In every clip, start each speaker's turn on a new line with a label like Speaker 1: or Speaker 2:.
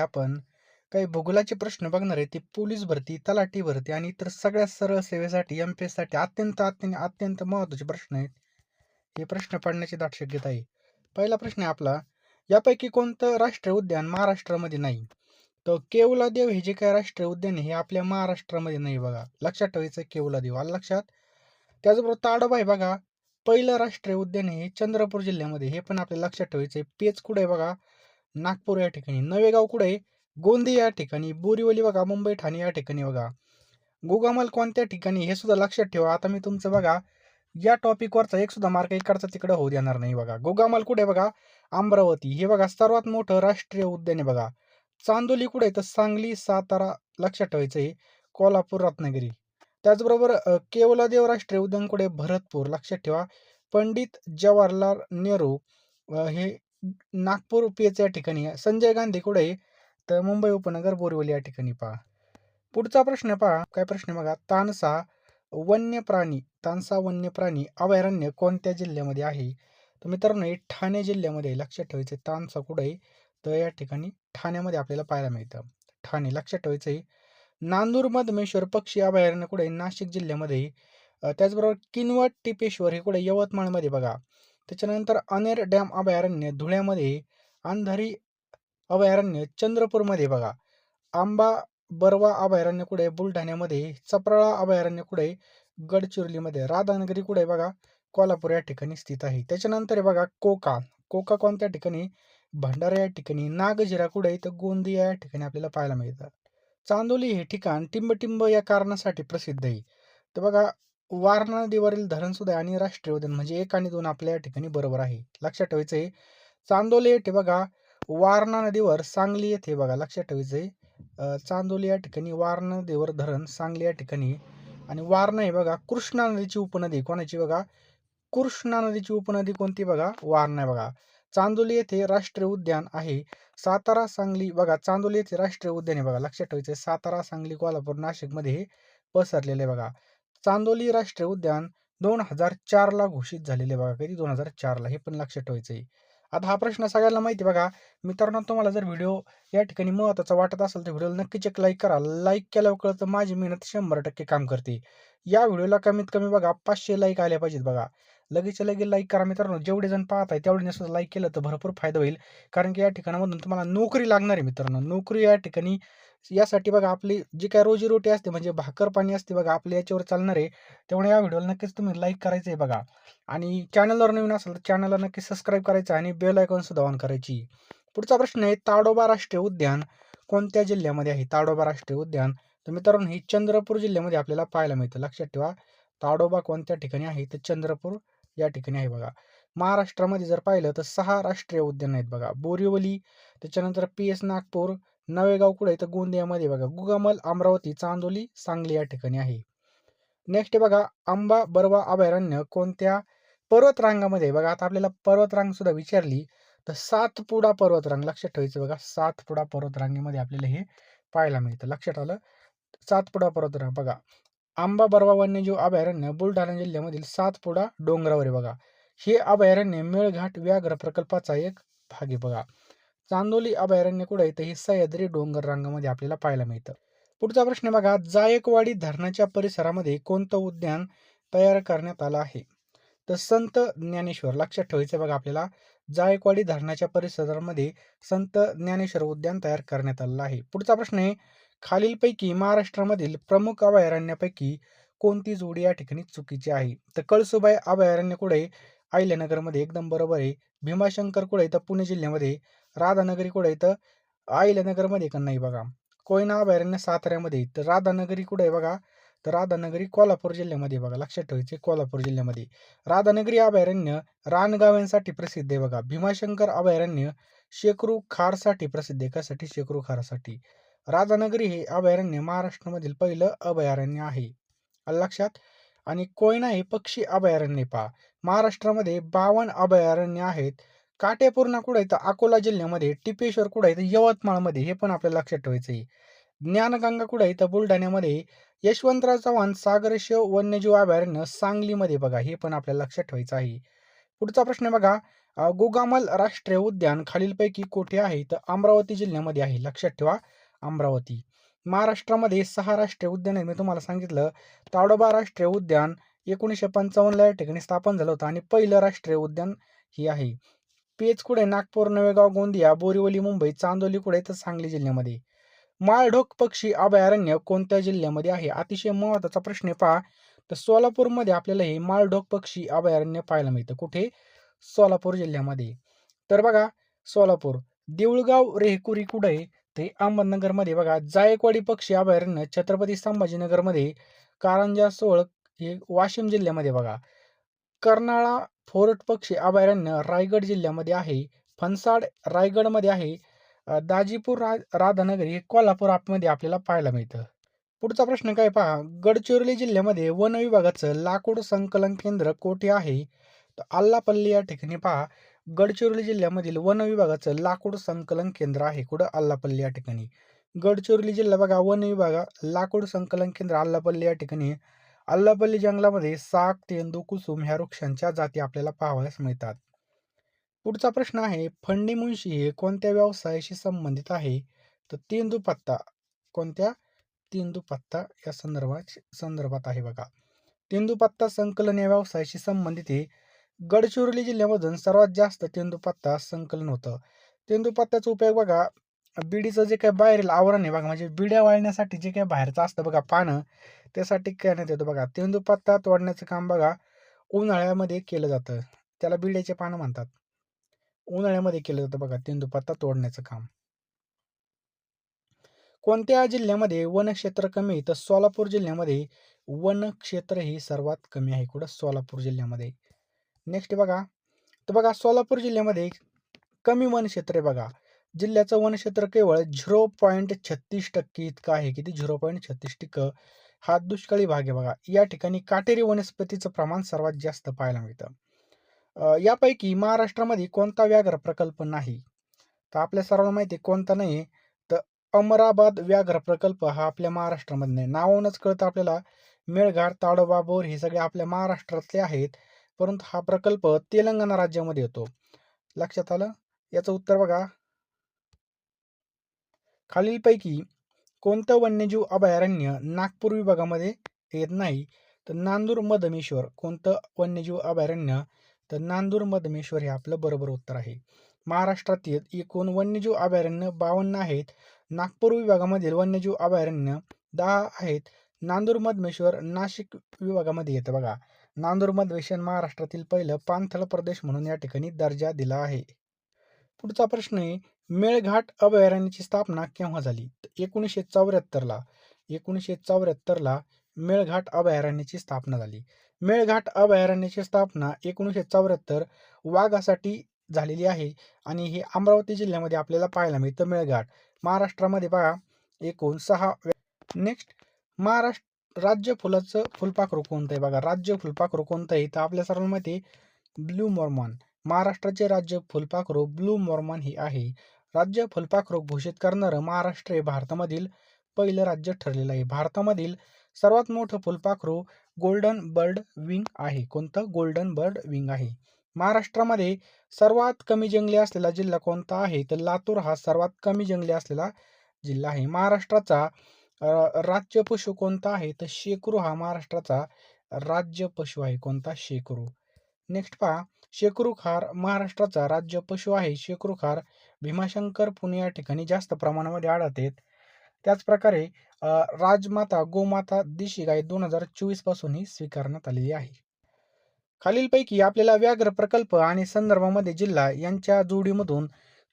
Speaker 1: आपण काही भूगोलाचे प्रश्न बघणार आहे ते पोलीस भरती तलाठी भरती आणि इतर सगळ्या सरळ सेवेसाठी एम पी एससाठी अत्यंत अत्यंत अत्यंत महत्त्वाचे प्रश्न आहेत. हे प्रश्न पडण्याची दाट शक्यता आहे. पहिला प्रश्न आहे आपला यापैकी कोणतं राष्ट्रीय उद्यान महाराष्ट्रामध्ये नाही? तर केवलादेव हे जे काय राष्ट्रीय उद्यान हे आपल्या महाराष्ट्रामध्ये नाही बघा. लक्षात ठेवायचं केवलादेव आलं लक्षात? त्याचबरोबर ताडोबा आहे बघा. पहिलं राष्ट्रीय उद्यान हे चंद्रपूर जिल्ह्यामध्ये हे पण आपल्याला लक्षात ठेवायचं आहे. पेच कुठे आहे बघा? नागपूर या ठिकाणी. नवेगाव कुठे आहे? गोंदी या ठिकाणी. बोरीवली बघा मुंबई ठाणे या ठिकाणी बघा. गोगामल कोणत्या ठिकाणी हे सुद्धा लक्षात ठेवा. आता मी तुमचं बघा या टॉपिकवरचा एक सुद्धा मार्क इकडचा तिकडं होऊ देणार नाही बघा. गोगामल कुठे बघा? अमरावती. हे बघा सर्वात मोठं राष्ट्रीय उद्यान आहे बघा. चांदोली कुठे आहे? तर सांगली सातारा लक्षात ठेवायचं आहे. कोल्हापूर रत्नागिरी. त्याचबरोबर केवलादेव राष्ट्रीय उद्यान कुठे भरतपूर लक्षात ठेवा. पंडित जवाहरलाल नेहरू हे नागपूर पेच या ठिकाणी. संजय गांधी कुठे आहे? तर मुंबई उपनगर बोरिवली या ठिकाणी पहा. पुढचा प्रश्न पहा. काय प्रश्न बघा? तानसा वन्य प्राणी तानसा वन्य प्राणी अभयारण्य कोणत्या जिल्ह्यामध्ये आहे? तर मित्रांनो हे ठाणे जिल्ह्यामध्ये लक्षात ठेवायचं आहे. तानसा कुठे आहे? तर या ठिकाणी ठाण्यामध्ये आपल्याला पाहायला मिळतं. ठाणे लक्षात ठेवायचं आहे. नांदूर मधमेश्वर पक्षी अभयारण्य कुठे आहे? नाशिक जिल्ह्यामध्ये त्याचबरोबर किनवट टिपेश्वर हे कुठे यवतमाळमध्ये बघा. त्याच्यानंतर अनेर डॅम अभयारण्य धुळ्यामध्ये अंधारी अभयारण्य चंद्रपूरमध्ये बघा. आंबा बरवा अभयारण्य कुठे बुलढाण्यामध्ये. चपराळा अभयारण्य कुठे गडचिरोलीमध्ये. राधानगरी कुठे बघा. कोल्हापूर या ठिकाणी स्थित आहे. त्याच्यानंतर बघा कोका. कोका कोणत्या ठिकाणी? भंडारा या ठिकाणी. नागझिरा कुठे आहे? तर गोंदिया या ठिकाणी आपल्याला पाहायला मिळतात चांदोली हे ठिकाण टिंबटिंब या कारणासाठी प्रसिद्ध आहे. तर बघा वारणा नदीवरील धरणसुद्धा आणि राष्ट्रीय उद्यान म्हणजे एक आणि दोन आपल्या या ठिकाणी बरोबर आहे. लक्षात ठेवायचं आहे चांदोली येथे बघा वारणा नदीवर सांगली येथे बघा लक्षात ठेवायचं आहे चांदोली या ठिकाणी वारणा नदीवर धरण सांगली या ठिकाणी. आणि वारणा हे बघा कृष्णा नदीची उपनदी. कोणाची बघा? कृष्णा नदीची उपनदी कोणती बघा? वारणा बघा. चांदोली येथे राष्ट्रीय उद्यान आहे. सातारा सांगली बघा चांदोली येथे राष्ट्रीय उद्यान आहे बघा. लक्षात ठेवायचं आहे. सातारा सांगली कोल्हापूर नाशिकमध्ये हे पसरलेले आहे बघा. चांदोली राष्ट्रीय उद्यान दोन हजार चारला घोषित झालेले आहे बघा कधी? दोन हजार चारला हे पण लक्षात ठेवायचं आहे आता हा प्रश्न सगळ्यांना माहिती आहे बघा. मित्रांनो तुम्हाला जर व्हिडिओ या ठिकाणी महत्त्वाचा वाटत असेल तर व्हिडिओला नक्कीच एक लाईक करा. लाईक केल्यावर कळतं माझी मेहनत शंभर टक्के काम करते. या व्हिडिओला कमीत कमी बघा पाचशे लाईक आल्या पाहिजेत बघा. लगेच लगेच लाईक करा मित्रांनो. जेवढे जण पाहत आहे तेवढे सुद्धा लाईक केलं तर भरपूर फायदा होईल. कारण की या ठिकाणामधून तुम्हाला नोकरी लागणार आहे मित्रांनो. नोकरी या ठिकाणी यासाठी बघा आपली जी काय रोजीरोटी असते म्हणजे भाकर पाणी असते बघा आपल्या याच्यावर चालणार आहे. त्यामुळे या व्हिडिओला नक्कीच तुम्ही लाईक करायचं आहे बघा. आणि चॅनलवर नवीन असेल तर चॅनलला नक्की सबस्क्राईब करायचं आणि बेल आयकॉन सुद्धा ऑन करायची. पुढचा प्रश्न आहे ताडोबा राष्ट्रीय उद्यान कोणत्या जिल्ह्यामध्ये आहे? ताडोबा राष्ट्रीय उद्यान. तर मित्रांनो ही चंद्रपूर जिल्ह्यामध्ये आपल्याला पाहायला मिळतं. लक्षात ठेवा ताडोबा कोणत्या ठिकाणी आहे? तर चंद्रपूर या ठिकाणी आहे बघा. महाराष्ट्रामध्ये जर पाहिलं तर सहा राष्ट्रीय उद्यान आहेत बघा. बोरिवली त्याच्यानंतर पी एस नागपूर नवेगाव कुठे तर गोंदियामध्ये बघा. गुगामल अमरावती चांदोली सांगली या ठिकाणी आहे. नेक्स्ट बघा आंबा बरवा अभयारण्य कोणत्या पर्वतरांगामध्ये बघा आता आपल्याला पर्वतरांग सुद्धा विचारली तर सातपुडा पर्वतरांग लक्षात ठेवायचं बघा सातपुडा पर्वतरांगेमध्ये आपल्याला हे पाहायला मिळतं. लक्षात आलं? सातपुडा पर्वतरांग बघा. आंबा बर्वा वन्यजीव अभयारण्य बुलढाणा जिल्ह्यामधील सातपुडा डोंगरावर आहे बघा. हे अभयारण्य मेळघाट व्याघ्र प्रकल्पाचा एक भाग आहे बघा. चांदोली अभयारण्य कुठे तर हे सह्याद्री डोंगर रांगामध्ये आपल्याला पाहायला मिळतं. पुढचा प्रश्न बघा जायकवाडी धरणाच्या परिसरामध्ये कोणतं उद्यान तयार करण्यात आलं आहे? तर संत ज्ञानेश्वर लक्षात ठेवायचं बघा आपल्याला जायकवाडी धरणाच्या परिसरामध्ये संत ज्ञानेश्वर उद्यान तयार करण्यात आलेलं आहे. पुढचा प्रश्न आहे खालीलपैकी महाराष्ट्रामधील प्रमुख अभयारण्यापैकी कोणती जोडी या ठिकाणी चुकीची आहे? तर कळसुबाई अभयारण्य कुठे आहे अहिल्यानगरमध्ये एकदम बरोबर आहे. भीमाशंकर कुठे तर पुणे जिल्ह्यामध्ये. राधानगरी कुठे तर अहिल्यानगरमध्ये का नाही बघा? कोयना अभयारण्य साताऱ्यामध्ये. तर राधानगरी कुठे बघा. तर राधानगरी कोल्हापूर जिल्ह्यामध्ये बघा. लक्षात ठेवायचे कोल्हापूर जिल्ह्यामध्ये. राधानगरी अभयारण्य रानगाव्यांसाठी प्रसिद्ध आहे बघा. भीमाशंकर अभयारण्य शेकरू खारसाठी प्रसिद्ध आहे. कशासाठी? शेकरू खारसाठी. राजानगरी हे अभयारण्य महाराष्ट्रामधील पहिलं अभयारण्य आहे. लक्षात? आणि कोयना हे पक्षी अभयारण्य पहा. महाराष्ट्रामध्ये बावन्न अभयारण्य आहेत. काटेपूर्णा कुठं इथं अकोला जिल्ह्यामध्ये टिपेश्वर कुठं इथं यवतमाळमध्ये हे पण आपल्याला लक्षात ठेवायचं आहे. ज्ञानगंगा कुठं इथं बुलढाण्यामध्ये यशवंतराव चव्हाण सागरशिव वन्यजीव अभयारण्य सांगलीमध्ये बघा हे पण आपल्याला लक्षात ठेवायचं आहे. पुढचा प्रश्न बघा गोगामल राष्ट्रीय उद्यान खालीलपैकी कुठे आहे? तर अमरावती जिल्ह्यामध्ये आहे. लक्षात ठेवा. अमरावती. महाराष्ट्रामध्ये सहा राष्ट्रीय उद्यान आहेत मी तुम्हाला सांगितलं. ताडोबा राष्ट्रीय उद्यान एकोणीसशे पंचावन्नला या ठिकाणी स्थापन झालं होतं आणि पहिलं राष्ट्रीय उद्यान हे आहे. पेच कुठे नागपूर नवेगाव गोंदिया बोरिवली मुंबई चांदोली कुठे तर सांगली जिल्ह्यामध्ये. माळढोक पक्षी अभयारण्य कोणत्या जिल्ह्यामध्ये आहे? अतिशय महत्त्वाचा प्रश्न पहा. तर सोलापूरमध्ये आपल्याला हे माळढोक पक्षी अभयारण्य पाहायला मिळतं. कुठे? सोलापूर जिल्ह्यामध्ये. तर बघा सोलापूर. देऊळगाव रेहकुरी कुठे आहे ते अहमदनगरमध्ये. बघा जायकवाडी पक्षी अभयारण्य छत्रपती संभाजीनगरमध्ये कारंजा सोळ हे वाशिम जिल्ह्यामध्ये बघा. कर्नाळा फोर्ट पक्षी अभयारण्य रायगड जिल्ह्यामध्ये आहे. फनसाड रायगडमध्ये आहे. दाजीपूर रा राधानगरी हे कोल्हापूर आपमध्ये आपल्याला पाहायला मिळतं. पुढचा प्रश्न काय पहा? गडचिरोली जिल्ह्यामध्ये वन विभागाचं लाकूड संकलन केंद्र कोठे आहे? तर आल्लापल्ली या ठिकाणी पहा. गडचिरोली जिल्ह्यामधील वन विभागाचं लाकूड संकलन केंद्र आहे. कुठं? आल्लापल्ली या ठिकाणी. गडचिरोली जिल्हा बघा वन विभागा लाकूड संकलन केंद्र आल्लापल्ली या ठिकाणी आल्लापल्ली जंगलामध्ये साग तेंदू कुसुम ह्या वृक्षांच्या जाती आपल्याला पाहावयास मिळतात. पुढचा प्रश्न आहे फंडी मुंशी हे कोणत्या व्यवसायाशी संबंधित आहे? तर तेंदू पत्ता. कोणत्या? तेंदू पत्ता या संदर्भात संदर्भात आहे बघा. तेंदू पत्ता संकलन या व्यवसायाशी संबंधित आहे. गडचिरोली जिल्ह्यामधून सर्वात जास्त तेंदूपत्ता संकलन होतं. तेंदुपत्त्याचा उपयोग बघा बिडीचं जे काही बाहेरील आवरण आहे बघा म्हणजे बिड्या वाळण्यासाठी जे काही बाहेरचं असतं बघा पानं त्यासाठी करण्यात येतं बघा. तेंदूपत्ता तोडण्याचं काम बघा उन्हाळ्यामध्ये केलं जातं. त्याला बिड्याचे पानं म्हणतात. उन्हाळ्यामध्ये केलं जातं बघा तेंदूपत्ता तोडण्याचं काम. कोणत्या जिल्ह्यामध्ये वनक्षेत्र कमी तर सोलापूर जिल्ह्यामध्ये वनक्षेत्र हे सर्वात कमी आहे. कुठं? सोलापूर जिल्ह्यामध्ये. नेक्स्ट बघा. तर बघा सोलापूर जिल्ह्यामध्ये कमी वनक्षेत्र आहे बघा. जिल्ह्याचं वनक्षेत्र केवळ झिरो पॉईंट छत्तीस टक्के इतकं आहे. किती? झिरो पॉईंट छत्तीस टक्के. हा दुष्काळी भाग आहे बघा. या ठिकाणी काटेरी वनस्पतीचं प्रमाण सर्वात जास्त पाहायला मिळतं. यापैकी महाराष्ट्रामध्ये कोणता व्याघ्र प्रकल्प नाही? तर आपल्या सर्वांना माहिती आहे कोणता नाही? तर अमराबाद व्याघ्र प्रकल्प हा आपल्या महाराष्ट्रामध्ये नाही नावावरूनच कळतं आपल्याला. मेळघाट ताडोबा बोर हे सगळे आपल्या महाराष्ट्रातले आहेत. परंतु हा प्रकल्प तेलंगणा राज्यामध्ये येतो. लक्षात आलं? याचं उत्तर बघा. खालीलपैकी कोणतं वन्यजीव अभयारण्य नागपूर विभागामध्ये येत नाही? तर नांदूर मधमेश्वर. कोणतं वन्यजीव अभयारण्य? तर नांदूर मधमेश्वर हे आपलं बरोबर उत्तर आहे. महाराष्ट्रातील एकूण वन्यजीव अभयारण्य बावन्न आहेत. नागपूर विभागामधील वन्यजीव अभयारण्य दहा आहेत. नांदूर मधमेश्वर नाशिक विभागामध्ये येतं बघा. नांदूर वेशन महाराष्ट्रातील पहिलं पाणथळ प्रदेश म्हणून या ठिकाणी दर्जा दिला आहे. पुढचा प्रश्न आहे मेळघाट अभयारण्याची स्थापना केव्हा झाली? एकोणीसशे चौऱ्याहत्तरला. एकोणीसशे चौऱ्याहत्तरला मेळघाट अभयारण्याची स्थापना झाली. मेळघाट अभयारण्याची स्थापना एकोणीसशे चौऱ्याहत्तर वाघासाठी झालेली आहे आणि हे अमरावती जिल्ह्यामध्ये आपल्याला पाहायला मिळतं मेळघाट. महाराष्ट्रामध्ये बघा एकूण सहा नेक्स्ट महाराष्ट्र राज्य फुलाचं फुलपाखरू कोणतं आहे बघा? राज्य फुलपाखरू कोणतं आहे? तर आपल्या सर्वांना माहिती आहे ब्लू मॉर्मॉन. महाराष्ट्राचे राज्य फुलपाखरू ब्लू मॉर्मॉन हे आहे. राज्य फुलपाखरू घोषित करणारं महाराष्ट्र हे भारतामधील पहिलं राज्य ठरलेलं आहे. भारतामधील सर्वात मोठं फुलपाखरू गोल्डन बर्ड विंग आहे. कोणतं? गोल्डन बर्ड विंग आहे. महाराष्ट्रामध्ये सर्वात कमी जंगले असलेला जिल्हा कोणता आहे? तर लातूर हा सर्वात कमी जंगले असलेला जिल्हा आहे. महाराष्ट्राचा राज्य पशु कोणता आहे? तर शेकरू हा महाराष्ट्राचा राज्य पशु आहे. कोणता? शेकरू. नेक्स्ट पहा. शेकरूखार महाराष्ट्राचा राज्य पशु आहे शेकरूखार भीमाशंकर पुणे या ठिकाणी जास्त प्रमाणामध्ये आढळते. त्याचप्रकारे राजमाता गोमाता देशी गाय दोन हजार चोवीसपासून ही स्वीकारण्यात आलेली आहे. खालीलपैकी आपल्याला व्याघ्र प्रकल्प आणि संदर्भामध्ये जिल्हा यांच्या जोडीमधून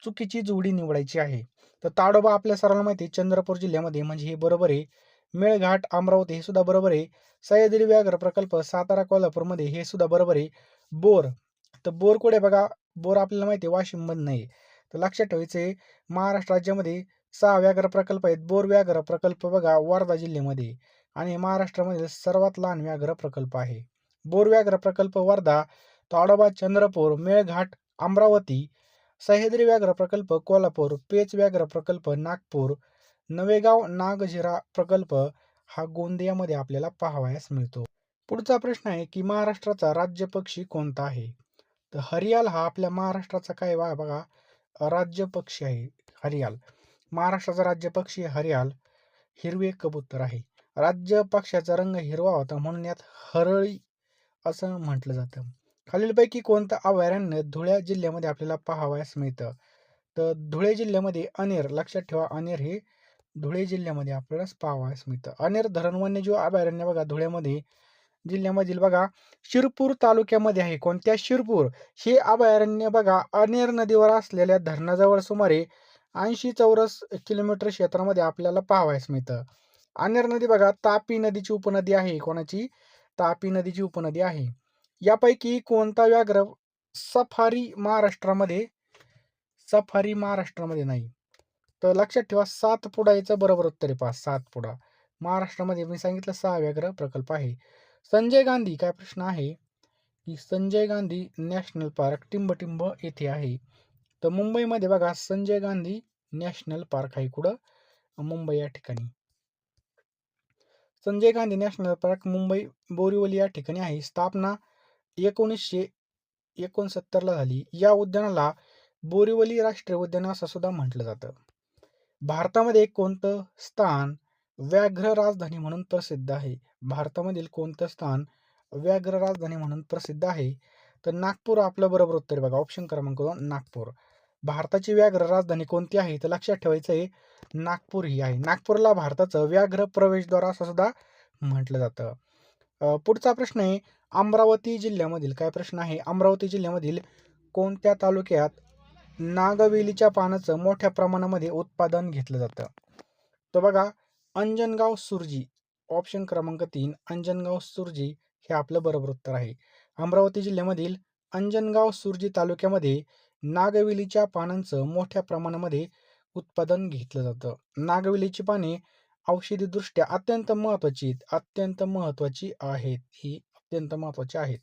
Speaker 1: चुकीची जोडी निवडायची आहे. तर ताडोबा आपल्या सर्वांना माहिती आहे चंद्रपूर जिल्ह्यामध्ये म्हणजे हे बरोबर आहे. मेळघाट अमरावती हे सुद्धा बरोबर आहे. सह्याद्री व्याघ्र प्रकल्प सातारा कोल्हापूरमध्ये हे सुद्धा बरोबर आहे. बोर तर बोर कुठे बघा? बोर आपल्याला माहिती आहे वाशिममध्ये नाही तर लक्षात ठेवायचं आहे महाराष्ट्र राज्यामध्ये सहा व्याघ्र प्रकल्प आहेत. बोर व्याघ्र प्रकल्प बघा वर्धा जिल्ह्यामध्ये आणि महाराष्ट्रामधील सर्वात लहान व्याघ्र प्रकल्प आहे. बोर व्याघ्र प्रकल्प वर्धा ताडोबा चंद्रपूर मेळघाट अमरावती सह्याद्री व्याघ्र प्रकल्प कोल्हापूर पेच व्याघ्र प्रकल्प नागपूर नवेगाव नागझिरा प्रकल्प हा गोंदियामध्ये आपल्याला पाहावयास मिळतो. पुढचा प्रश्न आहे की महाराष्ट्राचा राज्य पक्षी कोणता आहे? तर हरियाल हा आपल्या महाराष्ट्राचा काय बघा? राज्य पक्षी आहे हरियाल. महाराष्ट्राचा राज्य पक्षी हरियाल हिरवे कबूतर आहे. राज्य पक्षाचा रंग हिरवा होता म्हणून यात हरळी असं म्हटलं जातं. खालीलपैकी कोणतं अभयारण्य धुळ्या जिल्ह्यामध्ये आपल्याला पाहावयास मिळतं? तर धुळे जिल्ह्यामध्ये अनेर लक्षात ठेवा अनेर हे धुळे जिल्ह्यामध्ये आपल्याला पाहावयास मिळतं. अनेर धरण वन्यजीव अभयारण्य बघा धुळ्यामध्ये जिल्ह्यामधील बघा शिरपूर तालुक्यामध्ये आहे. कोणत्या शिरपूर? हे अभयारण्य बघा अनेर नदीवर असलेल्या धरणाजवळ सुमारे ऐंशी चौरस किलोमीटर क्षेत्रामध्ये आपल्याला पाहावयास मिळतं. अनेर नदी बघा तापी नदीची उपनदी आहे. कोणाची? तापी नदीची उपनदी आहे. यापैकी कोणता व्याघ्र सफारी महाराष्ट्रामध्ये सफारी महाराष्ट्रामध्ये नाही. तर लक्षात ठेवा सात पुडा याचं बरोबर उत्तर आहे पहा सात पुडा महाराष्ट्रामध्ये मी सांगितलं सहा व्याघ्र प्रकल्प आहे. संजय गांधी काय प्रश्न आहे? की संजय गांधी नॅशनल पार्क टिंबटिंब येथे आहे. तर मुंबईमध्ये बघा संजय गांधी नॅशनल पार्क आहे कुठं? मुंबई या ठिकाणी. संजय गांधी नॅशनल पार्क मुंबई बोरिवली या ठिकाणी आहे. स्थापना एकोणीसशे एकोणसत्तरला झाली. या उद्यानाला बोरिवली राष्ट्रीय उद्यान असं सुद्धा म्हटलं जातं. भारतामध्ये कोणतं स्थान व्याघ्र राजधानी म्हणून प्रसिद्ध आहे? भारतामधील कोणतं स्थान व्याघ्र राजधानी म्हणून प्रसिद्ध आहे? तर नागपूर आपलं बरोबर उत्तर बघा. ऑप्शन क्रमांक दोन नागपूर. भारताची व्याघ्र राजधानी कोणती आहे? तर लक्षात ठेवायचं आहे नागपूर ही आहे. नागपूरला भारताचं व्याघ्र प्रवेशद्वार असं सुद्धा म्हटलं जातं. पुढचा प्रश्न आहे अमरावती जिल्ह्यामधील काय प्रश्न आहे? अमरावती जिल्ह्यामधील कोणत्या तालुक्यात नागवेलीच्या पानाचं मोठ्या प्रमाणामध्ये उत्पादन घेतलं जातं? तर बघा अंजनगाव सुरजी ऑप्शन क्रमांक तीन अंजनगाव सुरजी हे आपलं बरोबर उत्तर आहे. अमरावती जिल्ह्यामधील अंजनगाव सुरजी तालुक्यामध्ये नागवेलीच्या पानांचं मोठ्या प्रमाणामध्ये उत्पादन घेतलं जातं. नागवेलीची पाने औषधीदृष्ट्या अत्यंत महत्वाची अत्यंत महत्त्वाची आहेत ही. अत्यंत महत्त्वाचे आहेत.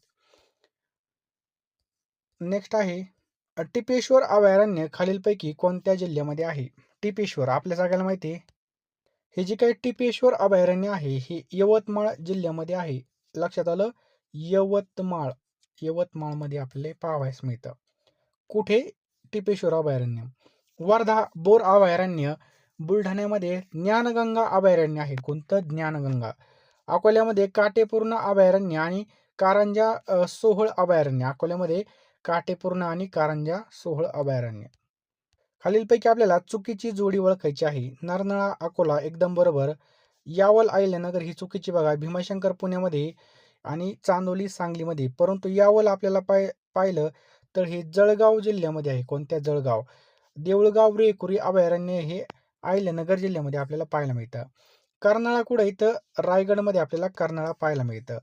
Speaker 1: नेक्स्ट आहे टिपेश्वर अभयारण्य खालीलपैकी कोणत्या जिल्ह्यामध्ये आहे? टिपेश्वर आपल्या सगळ्याला माहिती आहे. हे जे काही टिपेश्वर अभयारण्य आहे हे यवतमाळ जिल्ह्यामध्ये आहे. लक्षात आलं? यवतमाळ. यवतमाळमध्ये आपल्याला पाहावयास मिळतं. कुठे? टिपेश्वर अभयारण्य. वर्धा बोर अभयारण्य बुलढाण्यामध्ये ज्ञानगंगा अभयारण्य आहे. कोणतं? ज्ञानगंगा. अकोल्यामध्ये काटेपूर्ण अभयारण्य आणि कारंजा सोहळ अभयारण्य. अकोल्यामध्ये काटेपूर्ण आणि कारंजा सोहळ अभयारण्य. खालीलपैकी आपल्याला चुकीची जोडी ओळखायची आहे. नरनळा अकोला एकदम बरोबर. यावल अहिल्यानगर ही चुकीची बघा. भीमाशंकर पुण्यामध्ये आणि चांदोली सांगलीमध्ये. परंतु यावल आपल्याला पाय पाहिलं तर हे जळगाव जिल्ह्यामध्ये आहे. कोणत्या जळगाव? देऊळगाव रेकुरी अभयारण्य हे अहिल्यानगर जिल्ह्यामध्ये आपल्याला पाहायला मिळतं. कर्नाळा कुठं इथं? रायगडमध्ये आपल्याला कर्नाळा पाहायला मिळतं.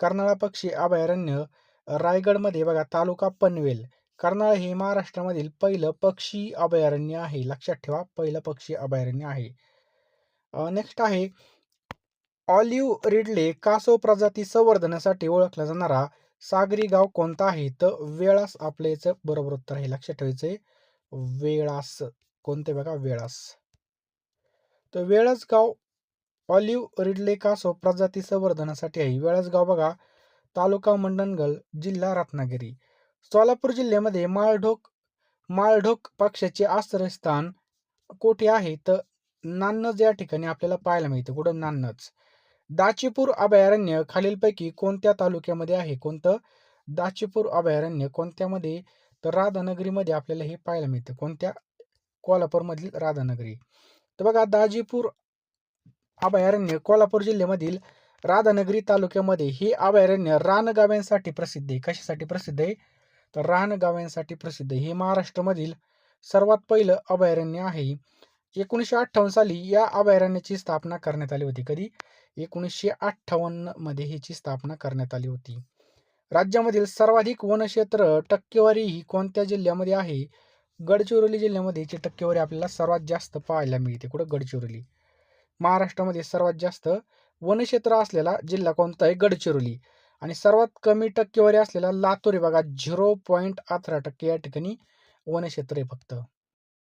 Speaker 1: कर्नाळा पक्षी अभयारण्य रायगडमध्ये बघा तालुका पनवेल. कर्नाळा हे महाराष्ट्रामधील पहिलं पक्षी अभयारण्य आहे. लक्षात ठेवा पहिलं पक्षी अभयारण्य आहे. नेक्स्ट आहे ऑलिव्ह रिडले कासव प्रजाती संवर्धनासाठी ओळखला जाणारा सागरी गाव कोणता आहे? तर वेळास आपलं बरोबर उत्तर आहे. लक्षात ठेवायचंय वेळास. कोणते बघा वेळास. तर वेळास गाव ऑलिव्ह रिडलेकासो प्रजाती संवर्धनासाठी आहे? वेळास गाव बघा. तालुका मंडणगड जिल्हा रत्नागिरी. सोलापूर जिल्ह्यामध्ये माळढोक माळढोक पक्षाचे आश्रयस्थान कोठे आहे? तर नान्नज या ठिकाणी आपल्याला पाहायला मिळतं. कुठं? नान्नज. दाचीपूर अभयारण्य खालीलपैकी कोणत्या तालुक्यामध्ये आहे? कोणतं? दाचीपूर अभयारण्य कोणत्यामध्ये? तर राधानगरीमध्ये आपल्याला हे पाहायला मिळतं. कोणत्या? कोल्हापूरमधील राधानगरी. तर बघा दाजीपूर अभयारण्य कोल्हापूर जिल्ह्यामधील राधानगरी तालुक्यामध्ये हे अभयारण्य रानगाव्यांसाठी प्रसिद्ध आहे. कशासाठी प्रसिद्ध आहे? तर रानगाव्यांसाठी प्रसिद्ध हे महाराष्ट्रामधील सर्वात पहिलं अभयारण्य आहे. एकोणीसशे अठ्ठावन्न साली या अभयारण्याची स्थापना करण्यात आली होती. कधी? एकोणीसशे अठ्ठावन्नमध्ये ह्याची स्थापना करण्यात आली होती. राज्यामधील सर्वाधिक वनक्षेत्र टक्केवारी ही कोणत्या जिल्ह्यामध्ये आहे? गडचिरोली जिल्ह्यामध्ये याची टक्केवारी आपल्याला सर्वात जास्त पाहायला मिळते. कुठं? गडचिरोली. महाराष्ट्रामध्ये सर्वात जास्त वनक्षेत्र असलेला जिल्हा कोणता आहे? गडचिरोली. आणि सर्वात कमी टक्केवारी असलेला लातूर बघा. झिरो पॉईंट अठरा टक्के या ठिकाणी वनक्षेत्र आहे फक्त.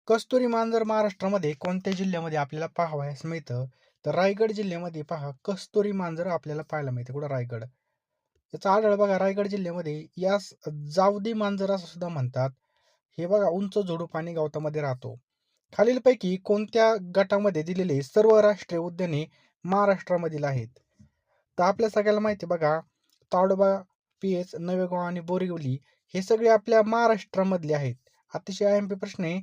Speaker 1: कस्तुरी मांजर महाराष्ट्रामध्ये कोणत्या जिल्ह्यामध्ये आपल्याला पाहावयास मिळतं? तर रायगड जिल्ह्यामध्ये पहा. कस्तुरी मांजर आपल्याला पाहायला मिळते. कुठं? रायगड. याचा आढळ बघा. रायगड जिल्ह्यामध्ये यास जावदी मांजर असं सुद्धा म्हणतात. हे बघा. उंच झुडूप आणि गवतामध्ये राहतो. खालीलपैकी कोणत्या गटामध्ये दिलेले सर्व राष्ट्रीय उद्याने महाराष्ट्रामधील आहेत? तर आपल्या सगळ्याला माहिती आहे बघा ताडोबा पीएच नवेगाव आणि बोरिवली हे सगळे आपल्या महाराष्ट्रामधले आहेत. अतिशय आय एम पी प्रश्न आहे.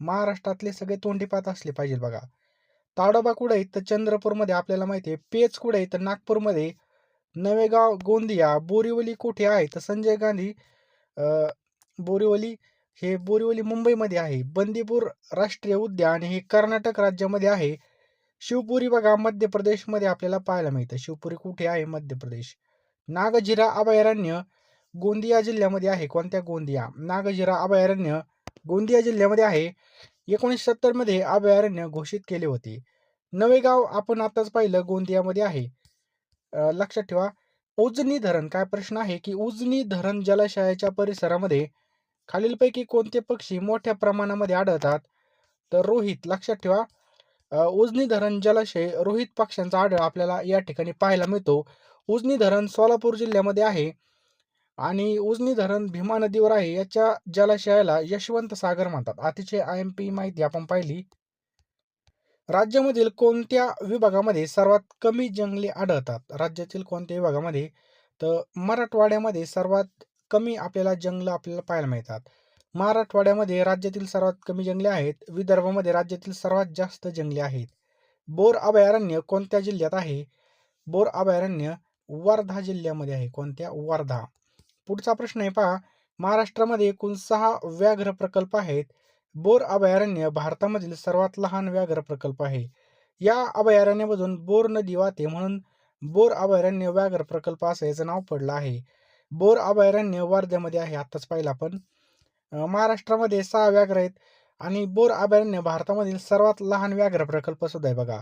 Speaker 1: महाराष्ट्रातले सगळे तोंडीपात असले पाहिजे बघा. ताडोबा कुठे आहे? तर चंद्रपूरमध्ये आपल्याला माहिती आहे. पेच कुठे आहे? तर नागपूरमध्ये. नवेगाव गोंदिया बोरिवली कुठे आहे? तर संजय गांधी बोरिवली हे बोरिवली मुंबईमध्ये आहे. बंदीपूर राष्ट्रीय उद्यान हे कर्नाटक राज्यामध्ये आहे. शिवपुरी बघा मध्य प्रदेशमध्ये आपल्याला पाहायला मिळतं. शिवपुरी कुठे आहे? मध्य प्रदेश. नागझिरा अभयारण्य गोंदिया जिल्ह्यामध्ये आहे. कोणत्या? गोंदिया. नागझिरा अभयारण्य गोंदिया जिल्ह्यामध्ये आहे. एकोणीसशे सत्तरमध्ये अभयारण्य घोषित केले होते. नवेगाव आपण आताच पाहिलं गोंदियामध्ये आहे. लक्षात ठेवा. उजनी धरण. काय प्रश्न आहे की उजनी धरण जलाशयाच्या परिसरामध्ये खालीलपैकी कोणते पक्षी मोठ्या प्रमाणामध्ये आढळतात? तर रोहित लक्षात ठेवा. उजनी धरण जलाशय रोहित पक्ष्यांचा आढळ आपल्याला या ठिकाणी पाहायला मिळतो. उजनी धरण सोलापूर जिल्ह्यामध्ये आहे आणि उजनी धरण भीमा नदीवर आहे. याच्या जलाशयाला यशवंत सागर म्हणतात. अतिशय आय एम पी माहिती आपण पाहिली. राज्यामधील कोणत्या विभागामध्ये सर्वात कमी जंगले आढळतात? राज्यातील कोणत्या विभागामध्ये? तर मराठवाड्यामध्ये सर्वात कमी आपल्याला जंगलं आपल्याला पाहायला मिळतात. मराठवाड्यामध्ये राज्यातील सर्वात कमी जंगले आहेत. विदर्भामध्ये राज्यातील सर्वात जास्त जंगले आहेत. बोर अभयारण्य कोणत्या जिल्ह्यात आहे? बोर अभयारण्य वर्धा जिल्ह्यामध्ये आहे. कोणत्या? वर्धा. पुढचा प्रश्न आहे पहा. महाराष्ट्रामध्ये एकूण सहा व्याघ्र प्रकल्प आहेत. बोर अभयारण्य भारतामधील सर्वात लहान व्याघ्र प्रकल्प आहे. या अभयारण्यामधून बोर नदी वाहते म्हणून बोर अभयारण्य व्याघ्र प्रकल्प असं याचं नाव पडलं आहे. बोर अभयारण्य वर्ध्यामध्ये आहे आत्ताच पाहिलं आपण. महाराष्ट्रामध्ये सहा व्याघ्र आहेत आणि बोर अभयारण्य भारतामधील सर्वात लहान व्याघ्र प्रकल्प सुद्धा आहे बघा.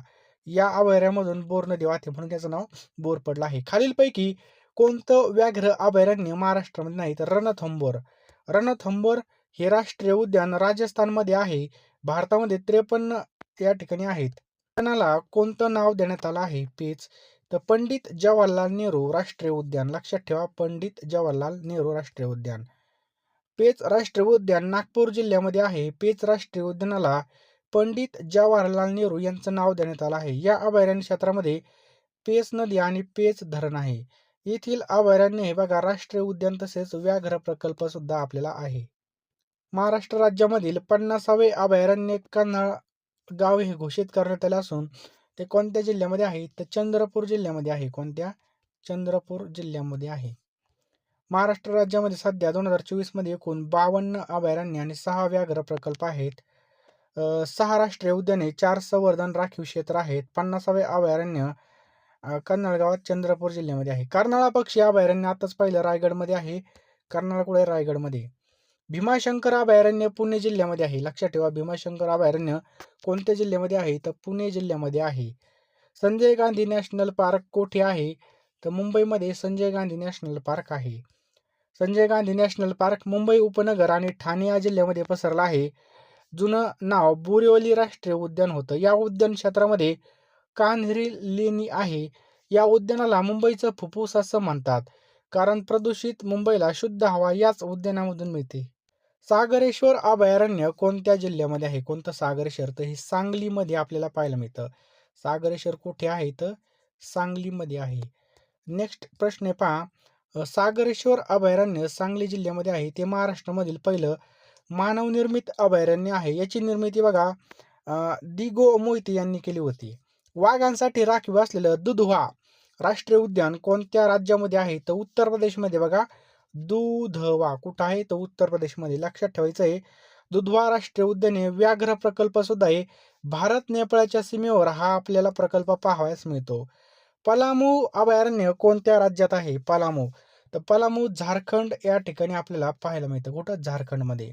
Speaker 1: या अभयारण्यामधून बोर नदी वाहते म्हणून त्याचं नाव बोर पडलं आहे. खालीलपैकी कोणतं व्याघ्र अभयारण्य महाराष्ट्रामध्ये नाही तर रणथंबोर. रणथंबोर हे राष्ट्रीय उद्यान राजस्थानमध्ये आहे. भारतामध्ये त्रेपन्न या ठिकाणी आहेत. कोणतं नाव देण्यात आलं आहे? पेच. तर पंडित जवाहरलाल नेहरू राष्ट्रीय उद्यान. लक्षात ठेवा पंडित जवाहरलाल नेहरू राष्ट्रीय उद्यान. पेच राष्ट्रीय उद्यान नागपूर जिल्ह्यामध्ये आहे. पेच राष्ट्रीय उद्यानाला पंडित जवाहरलाल नेहरू यांचं नाव देण्यात आलं आहे. या अभयारण्य क्षेत्रामध्ये पेच नदी आणि पेच धरण आहे. येथील अभयारण्य हे बघा राष्ट्रीय उद्यान तसेच व्याघ्र प्रकल्प सुद्धा आपल्याला आहे. महाराष्ट्र राज्यामधील पन्नासावे अभयारण्य कन्हाळ गाव हे घोषित करण्यात आले असून ते कोणत्या जिल्ह्यामध्ये आहे? तर चंद्रपूर जिल्ह्यामध्ये आहे. कोणत्या? चंद्रपूर जिल्ह्यामध्ये आहे. महाराष्ट्र राज्यामध्ये सध्या दोन हजार चोवीसमध्ये एकूण बावन्न अभयारण्य आणि सहा व्याघ्र प्रकल्प आहेत. सहा राष्ट्रीय उद्याने चार संवर्धन राखीव क्षेत्र आहेत. पन्नासावे अभयारण्य अ, गावात चंद्रपूर जिल्ह्यामध्ये आहे. कर्नाळा पक्षी अभयारण्य आताच पाहिलं रायगडमध्ये आहे. कर्नाळा कुठे? रायगडमध्ये. भीमाशंकर अभयारण्य पुणे जिल्ह्यामध्ये आहे. लक्षात ठेवा भीमाशंकर अभयारण्य कोणत्या जिल्ह्यामध्ये आहे? तर पुणे जिल्ह्यामध्ये आहे. संजय गांधी नॅशनल पार्क कोठे आहे? तर मुंबईमध्ये संजय गांधी नॅशनल पार्क आहे. संजय गांधी नॅशनल पार्क मुंबई उपनगर आणि ठाणे या जिल्ह्यामध्ये पसरला आहे. जुनं नाव बोरिवली राष्ट्रीय उद्यान होतं. या उद्यान क्षेत्रामध्ये कान्हेरी लेणी आहे. या उद्यानाला मुंबईचं फुफ्फुस असं म्हणतात. कारण प्रदूषित मुंबईला शुद्ध हवा याच उद्यानामधून मिळते. सागरेश्वर अभयारण्य कोणत्या जिल्ह्यामध्ये आहे? कोणतं सागरेश्वर तर हे सांगलीमध्ये आपल्याला पाहायला मिळतं. सागरेश्वर कुठे आहे? तर सांगलीमध्ये आहे. नेक्स्ट प्रश्न आहे पहा. सागरेश्वर अभयारण्य सांगली जिल्ह्यामध्ये आहे. ते महाराष्ट्रामधील पहिलं मानवनिर्मित अभयारण्य आहे. याची निर्मिती बघा. दिगो मोहिते यांनी केली होती. वाघांसाठी राखीव असलेलं दुधवा राष्ट्रीय उद्यान कोणत्या राज्यामध्ये आहे? तर उत्तर प्रदेशमध्ये बघा. दुधवा कुठं आहे तर उत्तर प्रदेशमध्ये लक्षात ठेवायचं आहे. दुधवा राष्ट्रीय उद्यान हे व्याघ्र प्रकल्प सुद्धा आहे. भारत नेपाळच्या सीमेवर हा आपल्याला प्रकल्प पाहावयास मिळतो. पलामू अभयारण्य कोणत्या राज्यात आहे? पलामू. तर पलामू झारखंड या ठिकाणी आपल्याला पाहायला मिळतं. कुठं? झारखंडमध्ये.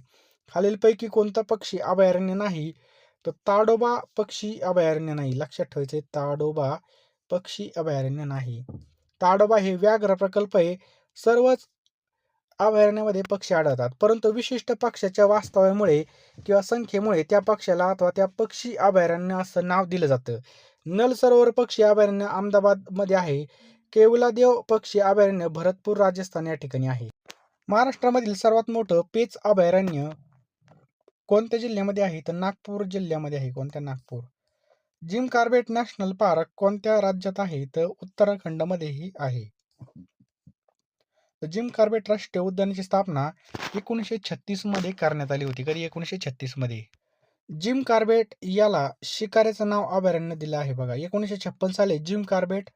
Speaker 1: खालीलपैकी कोणता पक्षी अभयारण्य नाही? तर ताडोबा पक्षी अभयारण्य नाही. लक्षात ठेवायचे ताडोबा पक्षी अभयारण्य नाही. ताडोबा हे व्याघ्र प्रकल्प आहे. सर्वच अभयारण्यामध्ये पक्षी आढळतात. परंतु विशिष्ट पक्षाच्या वास्तव्यामुळे किंवा संख्येमुळे त्या पक्षाला अथवा त्या पक्षी अभयारण्य असं नाव दिलं जातं. नल सरोवर पक्षी अभयारण्य अहमदाबादमध्ये आहे. केवलादेव पक्षी अभयारण्य भरतपूर राजस्थान या ठिकाणी आहे. महाराष्ट्रामधील सर्वात मोठं पेच अभयारण्य कोणत्या जिल्ह्यामध्ये आहे? तर नागपूर जिल्ह्यामध्ये आहे. कोणत्या? Nagpur. Jim Corbett National Park कोणत्या राज्यात आहे? तर उत्तराखंडमध्येही आहे. तर जिम कार्बेट राष्ट्रीय उद्यानाची स्थापना एकोणीसशे छत्तीसमध्ये करण्यात आली होती. कधी? एकोणीसशे छत्तीसमध्ये जिम कार्बेट याला शिकाऱ्याचं नाव अभयारण्य दिलं आहे बघा. एकोणीसशे छप्पन साली जिम कार्बेट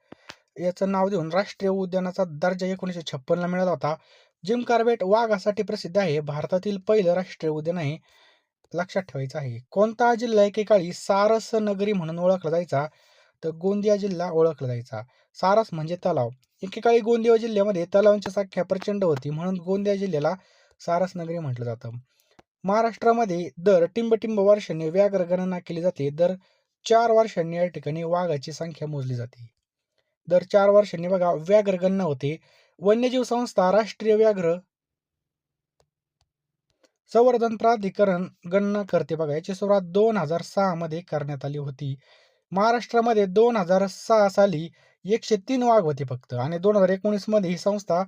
Speaker 1: याचं नाव देऊन राष्ट्रीय उद्यानाचा दर्जा एकोणीसशे छप्पनला मिळाला होता. जिम कार्बेट वाघासाठी प्रसिद्ध आहे. भारतातील पहिलं राष्ट्रीय उद्यान आहे. लक्षात ठेवायचं आहे. कोणता जिल्हा एकेकाळी सारस नगरी म्हणून ओळखला जायचा? तर गोंदिया जिल्हा ओळखला जायचा. सारस म्हणजे तलाव. एकेकाळी गोंदिया जिल्ह्यामध्ये तलावांची संख्या प्रचंड होती म्हणून गोंदिया जिल्ह्याला सारस नगरी म्हटलं जातं. महाराष्ट्रामध्ये दर टिंबटिंब वर्षांनी व्याघ्र गणना केली जाते. दर चार वर्षांनी या ठिकाणी वाघाची संख्या मोजली जाते. दर चार वर्षांनी बघा व्याघ्र गणना होते. वन्यजीव संस्था राष्ट्रीय व्याघ्र संवर्धन प्राधिकरण गणना करते बघा याची सुरुवात दोन हजार सहा मध्ये करण्यात आली होती. महाराष्ट्रामध्ये दोन हजार सहा साली एकशे तीन वाघ होते फक्त आणि दोन हजार एकोणीसमध्ये ही संस्था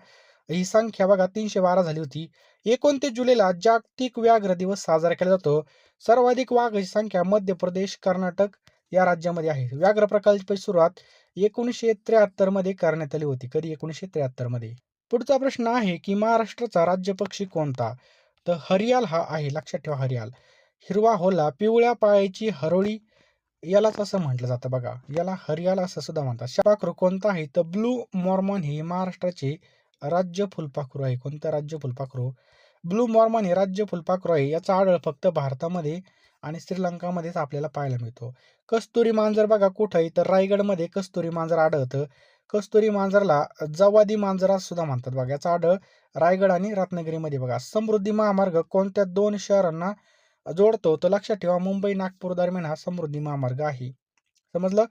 Speaker 1: ही संख्या बघा तीनशे बारा झाली होती. एकोणतीस जुलैला जागतिक व्याघ्र दिवस साजरा केला जातो. सर्वाधिक वाघाची संख्या मध्य प्रदेश कर्नाटक या राज्यामध्ये आहे. व्याघ्र प्रकल्पाची सुरुवात एकोणीसशे त्र्याहत्तरमध्ये करण्यात आली होती. कधी एकोणीसशे त्र्याहत्तरमध्ये? पुढचा प्रश्न आहे की महाराष्ट्राचा राज्य पक्षी कोणता? तर हरियाल हा आहे. लक्षात ठेवा हरियाल. हिरवा होला पिवळ्या पायाची हरोळी यालाच असं म्हटलं जातं बघा. याला हरियाला असं सुद्धा म्हणतात. शपाखरू कोणता आहे तर ब्लू मॉर्मॉन हे महाराष्ट्राचे राज्य फुलपाखरू आहे. कोणतं राज्य फुलपाखरू? ब्लू मॉर्मॉन हे राज्य फुलपाखरू आहे. याचा आढळ फक्त भारतामध्ये आणि श्रीलंकामध्येच आपल्याला पाहायला मिळतो. कस्तुरी मांजर बघा कुठं आहे तर रायगडमध्ये कस्तुरी मांजर आढळतं. कस्तुरी मांजरला जवादी मांजरा सुद्धा म्हणतात बघा. याचा आढळ रायगड आणि रत्नागिरीमध्ये बघा. समृद्धी महामार्ग कोणत्या दोन शहरांना जोडतो तर लक्षात ठेवा मुंबई नागपूर दरम्यान हा समृद्धी महामार्ग आहे. समजलं?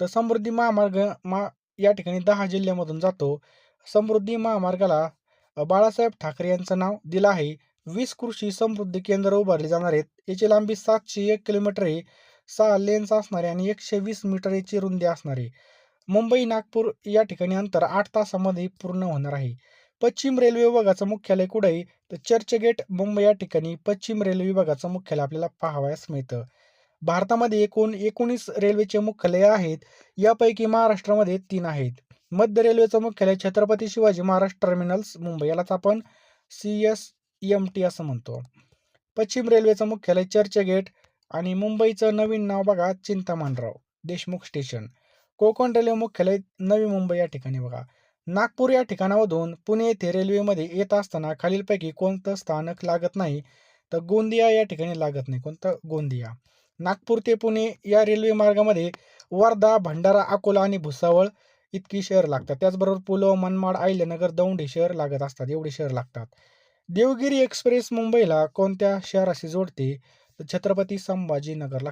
Speaker 1: तर समृद्धी महामार्ग मा या ठिकाणी दहा जिल्ह्यामधून जातो. समृद्धी महामार्गाला बाळासाहेब ठाकरे यांचं नाव दिलं आहे. वीस कृषी समृद्धी केंद्र उभारले जाणार आहेत. याची लांबी सातशे एक किलोमीटर आहे. सहा लेन्स असणारे आणि एकशे वीस मीटर याची रुंदी असणारे मुंबई नागपूर या ठिकाणी अंतर आठ तासामध्ये पूर्ण होणार आहे. पश्चिम रेल्वे विभागाचं मुख्यालय कुठे आहे तर चर्चगेट मुंबई या ठिकाणी पश्चिम रेल्वे विभागाचं मुख्यालय आपल्याला पाहावयास मिळतं. भारतामध्ये एकूण एकोणीस रेल्वेचे मुख्यालय आहेत. यापैकी महाराष्ट्रामध्ये तीन आहेत. मध्य रेल्वेचं मुख्यालय छत्रपती शिवाजी महाराज टर्मिनल्स मुंबई. यालाच आपण सी एस एम टी असं म्हणतो. पश्चिम रेल्वेचं मुख्यालय चर्चगेट आणि मुंबईचं नवीन नाव बघा चिंतामणराव देशमुख स्टेशन. कोकण रेल्वे मुख्यालय नवी मुंबई या ठिकाणी बघा. नागपूर या ठिकाणामधून पुणे येथे रेल्वेमध्ये येत असताना खालीलपैकी कोणतं स्थानक लागत नाही तर गोंदिया या ठिकाणी लागत नाही. कोणतं? गोंदिया. नागपूर ते पुणे या रेल्वे मार्गामध्ये वर्धा भंडारा अकोला आणि भुसावळ इतकी शहर लागतात. त्याचबरोबर पुलो मनमाड आयल्यानगर दौंड हे शहर लागत असतात. एवढे शहर लागतात. देवगिरी एक्सप्रेस मुंबईला कोणत्या शहराशी जोडते? तर छत्रपती संभाजीनगर.